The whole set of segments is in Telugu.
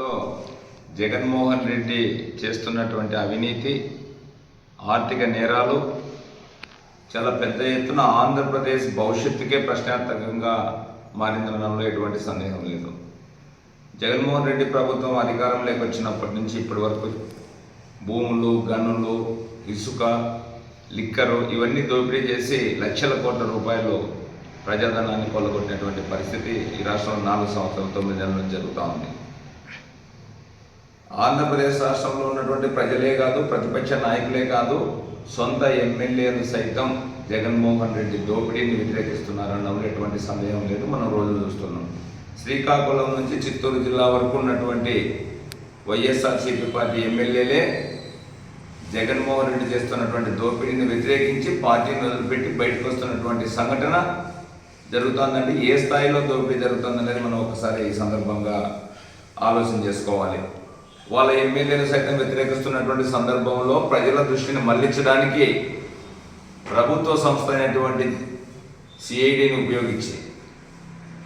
లో జగన్మోహన్ రెడ్డి చేస్తున్నటువంటి అవినీతి ఆర్థిక నేరాలు చాలా పెద్ద ఎత్తున ఆంధ్రప్రదేశ్ భవిష్యత్తుకే ప్రశ్నార్థకంగా మారిందనడంలో ఎటువంటి సందేహం లేదు. జగన్మోహన్ రెడ్డి ప్రభుత్వం అధికారంలోకి వచ్చినప్పటి నుంచి ఇప్పటి వరకు భూములు గనులు ఇసుక లిక్కరు ఇవన్నీ దోపిడీ చేసి లక్షల కోట్ల రూపాయలు ప్రజాధనాన్ని కొల్లగొట్టినటువంటి పరిస్థితి ఈ రాష్ట్రంలో నాలుగు సంవత్సరాల తొమ్మిది నెలల నుంచి జరుగుతూ ఉంది. ఆంధ్రప్రదేశ్ రాష్ట్రంలో ఉన్నటువంటి ప్రజలే కాదు ప్రతిపక్ష నాయకులే కాదు సొంత ఎమ్మెల్యేలు సైతం జగన్మోహన్ రెడ్డి దోపిడీని వ్యతిరేకిస్తున్నారనడంలో ఎటువంటి సమయం లేదు. మనం రోజు చూస్తున్నాం. శ్రీకాకుళం నుంచి చిత్తూరు జిల్లా వరకు ఉన్నటువంటి వైఎస్ఆర్సీపీ పార్టీ ఎమ్మెల్యేలే జగన్మోహన్ రెడ్డి చేస్తున్నటువంటి దోపిడీని వ్యతిరేకించి పార్టీని వదిలిపెట్టి బయటకు వస్తున్నటువంటి సంఘటన జరుగుతుందంటే ఏ స్థాయిలో దోపిడీ జరుగుతుందనేది మనం ఒకసారి ఈ సందర్భంగా ఆలోచన చేసుకోవాలి. వాళ్ళ ఎమ్మెల్యేలు సైతం వ్యతిరేకిస్తున్నటువంటి సందర్భంలో ప్రజల దృష్టిని మళ్ళించడానికి ప్రభుత్వ సంస్థ అయినటువంటి సిఐడిని ఉపయోగించి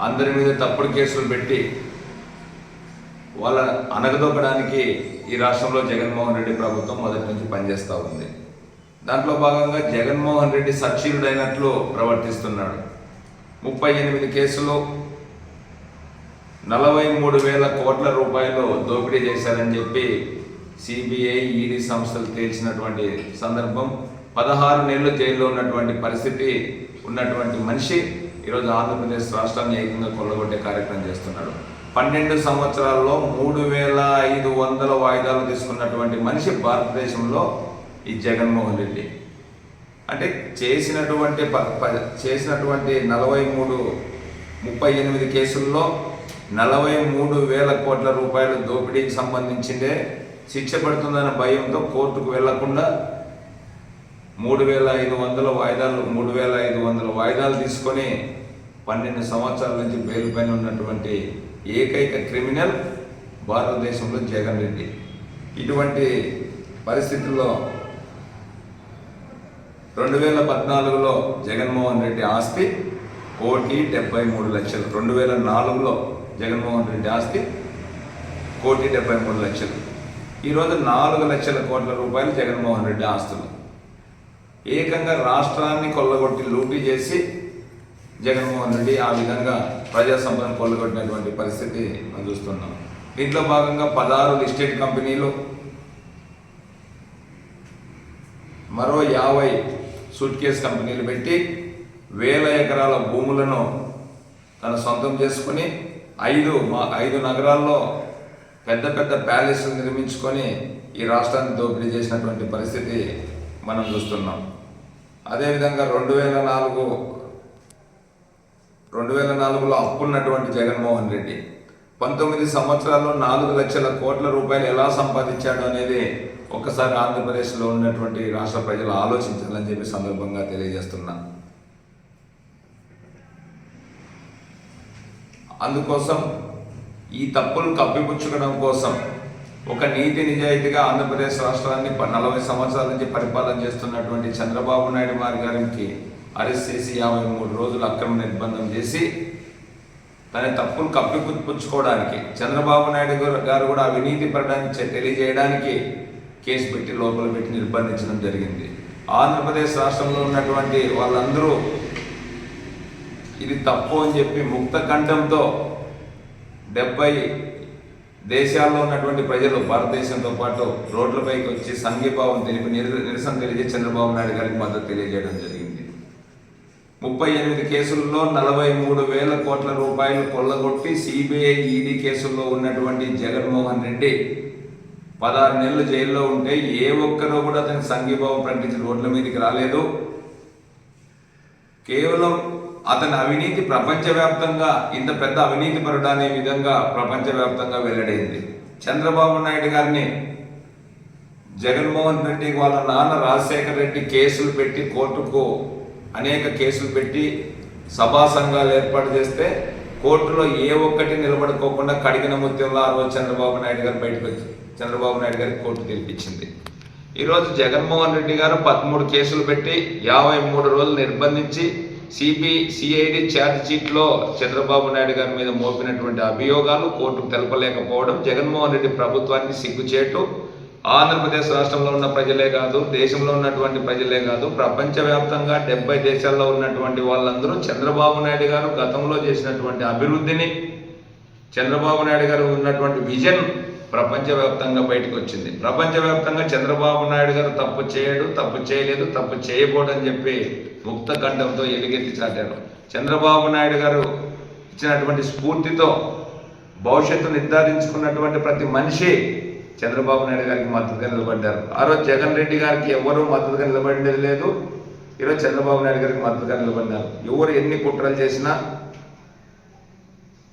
అందరి మీద తప్పుడు కేసులు పెట్టి వాళ్ళ అనగదొక్కడానికి ఈ రాష్ట్రంలో జగన్మోహన్ రెడ్డి ప్రభుత్వం మొదటి నుంచి పనిచేస్తూ ఉంది. దాంట్లో భాగంగా జగన్మోహన్ రెడ్డి సక్షీరుడైనట్లు ప్రవర్తిస్తున్నాడు. ముప్పై ఎనిమిది కేసులు నలభై మూడు వేల కోట్ల రూపాయలు దోపిడీ చేశారని చెప్పి సిబిఐ ఈడీ సంస్థలు తేల్చినటువంటి సందర్భం. పదహారు నెలలు జైల్లో ఉన్నటువంటి పరిస్థితి ఉన్నటువంటి మనిషి ఈరోజు ఆంధ్రప్రదేశ్ రాష్ట్రాన్ని ఏకంగా కొల్లగొట్టే కార్యక్రమం చేస్తున్నాడు. పన్నెండు సంవత్సరాల్లో మూడు వేల ఐదు వందల వాయిదాలు తీసుకున్నటువంటి మనిషి భారతదేశంలో ఈ జగన్మోహన్ రెడ్డి. అంటే చేసినటువంటి ప- చేసినటువంటి నలభై మూడు ముప్పై ఎనిమిది కేసుల్లో నలభై మూడు వేల కోట్ల రూపాయల దోపిడీకి సంబంధించిందే శిక్ష పడుతుందన్న భయంతో కోర్టుకు వెళ్ళకుండా మూడు వేల ఐదు వందల వాయిదాలు మూడు వేల ఐదు వందల వాయిదాలు తీసుకొని పన్నెండు సంవత్సరాల నుంచి బెయిల్ పైన ఉన్నటువంటి ఏకైక క్రిమినల్ భారతదేశంలో జగన్ రెడ్డి. ఇటువంటి పరిస్థితుల్లో రెండు వేల పద్నాలుగులో జగన్మోహన్ రెడ్డి ఆస్తి కోటి డెబ్బై మూడు లక్షలు. రెండు వేల నాలుగులో జగన్మోహన్ రెడ్డి ఆస్తి కోటి డెబ్బై మూడు లక్షలు. ఈరోజు నాలుగు లక్షల కోట్ల రూపాయలు జగన్మోహన్ రెడ్డి ఆస్తులు. ఏకంగా రాష్ట్రాన్ని కొల్లగొట్టి లూటీ చేసి జగన్మోహన్ రెడ్డి ఆ విధంగా ప్రజా సంపదను కొల్లగొట్టినటువంటి పరిస్థితి మనం చూస్తున్నాం. దీంట్లో భాగంగా పదహారు లిస్టెడ్ కంపెనీలు మరో యాభై సూట్ కేస్ కంపెనీలు పెట్టి వేల ఎకరాల భూములను తన సొంతం చేసుకుని ఐదు మా ఐదు నగరాల్లో పెద్ద పెద్ద ప్యాలెస్లు నిర్మించుకొని ఈ రాష్ట్రాన్ని దోపిడీ చేసినటువంటి పరిస్థితి మనం చూస్తున్నాం. అదేవిధంగా రెండు వేల నాలుగు రెండు వేల నాలుగులో అప్పున్నటువంటి జగన్మోహన్ రెడ్డి పంతొమ్మిది సంవత్సరాల్లో నాలుగు లక్షల కోట్ల రూపాయలు ఎలా సంపాదించాడు అనేది ఒక్కసారి ఆంధ్రప్రదేశ్లో ఉన్నటువంటి రాష్ట్ర ప్రజలు ఆలోచించాలని చెప్పి సందర్భంగా తెలియజేస్తున్నాను అందుకోసం ఈ తప్పులు కప్పిపుచ్చుకోవడం కోసం ఒక నీతి నిజాయితీగా ఆంధ్రప్రదేశ్ రాష్ట్రాన్ని నలభై సంవత్సరాల నుంచి పరిపాలన చేస్తున్నటువంటి చంద్రబాబు నాయుడు వారి గారికి అరెస్ట్ చేసి యాభై మూడు రోజులు అక్రమ నిర్బంధం చేసి తన తప్పులు కప్పిపుచ్చుకోవడానికి చంద్రబాబు నాయుడు గారు- గారు కూడా అవినీతి పడడానికి తెలియజేయడానికి కేసు పెట్టి లోపల పెట్టి నిర్బంధించడం జరిగింది. ఆంధ్రప్రదేశ్ రాష్ట్రంలో ఉన్నటువంటి వాళ్ళందరూ ఇది తప్పు అని చెప్పి ముక్త కంఠంతో డెబ్బై దేశాల్లో ఉన్నటువంటి ప్రజలు భారతదేశంతో పాటు రోడ్లపైకి వచ్చి సంఘీభావం తెలిపి నిరసన తెలియజే చంద్రబాబు నాయుడు గారికి మద్దతు తెలియజేయడం జరిగింది. ముప్పై ఎనిమిది కేసుల్లో నలభై మూడు వేల కోట్ల రూపాయలు కొల్లగొట్టి సిబిఐ ఈడీ కేసుల్లో ఉన్నటువంటి జగన్మోహన్ రెడ్డి పదహారు నెలలు జైల్లో ఉంటే ఏ ఒక్కరూ కూడా అతనికి సంఘీభావం ప్రకటించి రోడ్ల మీదకి రాలేదు. కేవలం అతని అవినీతి ప్రపంచవ్యాప్తంగా ఇంత పెద్ద అవినీతి పరుడు అనే విధంగా ప్రపంచవ్యాప్తంగా వెల్లడైంది. చంద్రబాబు నాయుడు గారిని జగన్మోహన్ రెడ్డి వాళ్ళ నాన్న రాజశేఖర రెడ్డి కేసులు పెట్టి కోర్టుకు అనేక కేసులు పెట్టి సభా సంఘాలు ఏర్పాటు చేస్తే కోర్టులో ఏ ఒక్కటి నిలబడుకోకుండా కడిగిన ముత్యంలో ఆ రోజు చంద్రబాబు నాయుడు గారు బయటకు వచ్చి చంద్రబాబు నాయుడు గారికి కోర్టు తీర్పిచ్చింది. ఈరోజు జగన్మోహన్ రెడ్డి గారు పదమూడు కేసులు పెట్టి యాభై మూడు రోజులు నిర్బంధించి CB CID charge Chandrababu Naidu గారి మీద మోపినటువంటి అభియోగాలు కోర్టుకు తెలపలేకపోవడం జగన్మోహన్ రెడ్డి ప్రభుత్వాన్ని సిగ్గుచేటు. ఆంధ్రప్రదేశ్ రాష్ట్రంలో ఉన్న ప్రజలే కాదు దేశంలో ఉన్నటువంటి ప్రజలే కాదు ప్రపంచవ్యాప్తంగా డెబ్బై దేశాల్లో ఉన్నటువంటి వాళ్ళందరూ చంద్రబాబు నాయుడు గారు గతంలో చేసినటువంటి అభివృద్ధిని చంద్రబాబు నాయుడు గారు ఉన్నటువంటి విజన్ ప్రపంచవ్యాప్తంగా బయటకు వచ్చింది ప్రపంచవ్యాప్తంగా చంద్రబాబు నాయుడు గారు తప్పు చేయడు తప్పు చేయలేదు తప్పు చేయబోడని చెప్పి ముక్త కంఠంతో ఎలుగెత్తి చాటారు. చంద్రబాబు నాయుడు గారు ఇచ్చినటువంటి స్ఫూర్తితో భవిష్యత్తు నిర్ధారించుకున్నటువంటి ప్రతి మనిషి చంద్రబాబు నాయుడు గారికి మద్దతుగా నిలబడ్డారు. ఆ రోజు జగన్ రెడ్డి గారికి ఎవరూ మద్దతుగా నిలబడేది లేదు. ఈరోజు చంద్రబాబు నాయుడు గారికి మద్దతుగా నిలబడ్డారు. ఎవరు ఎన్ని కుట్రలు చేసినా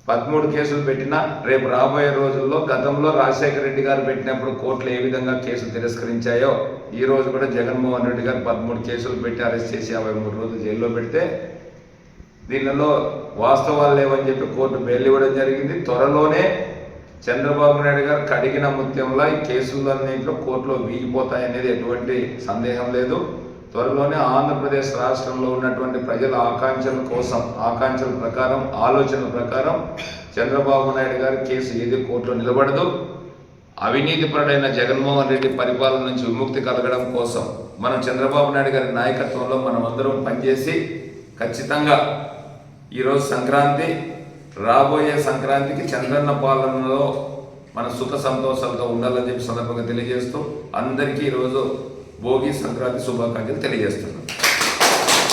పదమూడు కేసులు పెట్టినా రేపు రాబోయే రోజుల్లో గతంలో రాజశేఖర రెడ్డి గారు పెట్టినప్పుడు కోర్టులు ఏ విధంగా కేసులు తిరస్కరించాయో ఈ రోజు కూడా జగన్మోహన్ రెడ్డి గారు పదమూడు కేసులు పెట్టి అరెస్ట్ చేసి యాభై మూడు రోజులు జైల్లో పెడితే దీనిలో వాస్తవాలు లేవని చెప్పి కోర్టు బెయిల్ ఇవ్వడం జరిగింది. త్వరలోనే చంద్రబాబు నాయుడు గారు కడిగిన ముత్యంలో ఈ కేసులన్నింటిలో కోర్టులో వీగిపోతాయనేది ఎటువంటి సందేహం లేదు. త్వరలోనే ఆంధ్రప్రదేశ్ రాష్ట్రంలో ఉన్నటువంటి ప్రజల ఆకాంక్షల కోసం ఆకాంక్షల ప్రకారం ఆలోచనల ప్రకారం చంద్రబాబు నాయుడు గారి కేసు ఏది కోర్టులో నిలబడదు. అవినీతిపరుడైన జగన్మోహన్ రెడ్డి పరిపాలన నుంచి విముక్తి కలగడం కోసం మనం చంద్రబాబు నాయుడు గారి నాయకత్వంలో మనం అందరం పనిచేసి ఖచ్చితంగా ఈరోజు సంక్రాంతి రాబోయే సంక్రాంతికి చంద్రన్న పాలనలో మన సుఖ సంతోషాలతో ఉండాలని చెప్పి సందర్భంగా తెలియజేస్తూ అందరికీ ఈరోజు భోగి సంక్రాంతి శుభాకాంక్షలు తెలియజేస్తున్నాను